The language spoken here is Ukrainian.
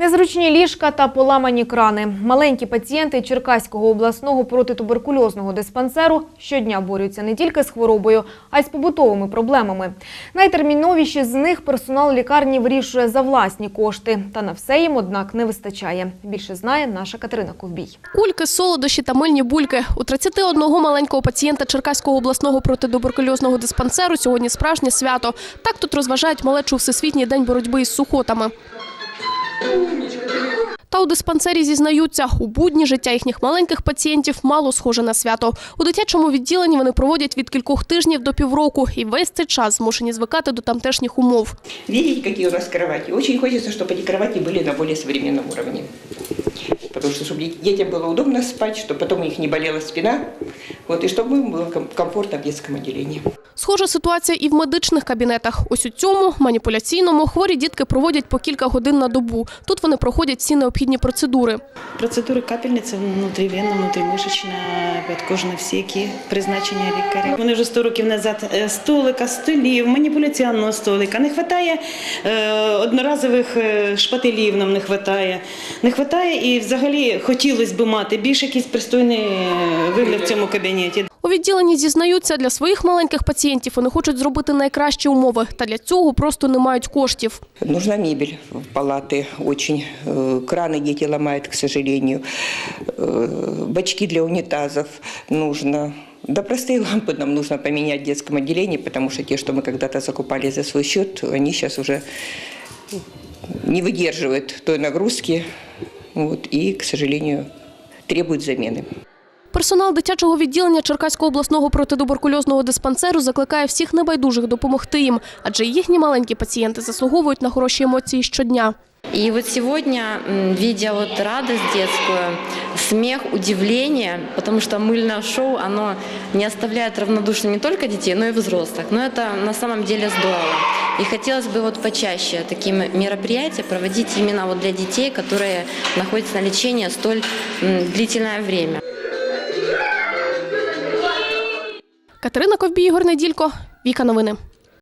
Незручні ліжка та поламані крани. Маленькі пацієнти Черкаського обласного протитуберкульозного диспансеру щодня борються не тільки з хворобою, а й з побутовими проблемами. Найтерміновіші з них персонал лікарні вирішує за власні кошти. Та на все їм, однак, не вистачає. Більше знає наша Катерина Ковбій. Кульки, солодощі та мильні бульки. У 31 маленького пацієнта Черкаського обласного протитуберкульозного диспансеру сьогодні справжнє свято. Так тут розважають малечу Всесвітній день боротьби із сухотами. Та у диспансері зізнаються, у будні життя їхніх маленьких пацієнтів мало схоже на свято. У дитячому відділенні вони проводять від кількох тижнів до півроку і весь цей час змушені звикати до тамтешніх умов. Видите, какие у нас кровати? Очень хочется, чтобы эти кровати были на более современном уровне. Потому что, чтобы детям было удобно спать, чтобы потом у них не болела спина, вот, и чтобы им было ком- комфортно в детском отделении. Схожа ситуація і в медичних кабінетах. Ось у цьому маніпуляційному хворі дітки проводять по кілька годин на добу. Тут вони проходять всі необхідні процедури. Процедури капельниці внутрівенна, внутрімишечна, підкожна всіки, призначення лікаря. Вони вже 100 років назад е, столика, столів, маніпуляційного столика. Не вистачає е, одноразових е, шпателів, нам не вистачає. Не вистачає і взагалі хотілося б мати більш якийсь пристойний е, вигляд в цьому кабінеті. У відділенні зізнаються, для своїх маленьких пацієнтів вони хочуть зробити найкращі умови, та для цього просто не мають коштів. Нужна мебель в палаты очень. Э, Краны дети ломают, к сожалению. Э, Бачки для унитазов нужно. Да простые лампы нам нужно поменять в детском отделении, потому что те, что мы когда-то закупали за свой счет, они сейчас уже не выдерживают той нагрузки вот, и, к сожалению, требують замены. Персонал дитячого відділення Черкаського обласного протитуберкульозного диспансеру закликає всіх небайдужих допомогти їм, адже їхні маленькі пацієнти заслуговують на хороші емоції щодня. И вот сегодня, м, видя вот радость детскую, смех, удивление, потому что мыльное шоу, оно не оставляет равнодушным не только детей, но и взрослых. Но это на самом деле здорово. И хотелось бы вот почаще такие м- мероприятия проводить именно вот для детей, которые находятся на лечении столь м, длительное время. Катерина Ковбій, Ігор Неділько, Віка Новини.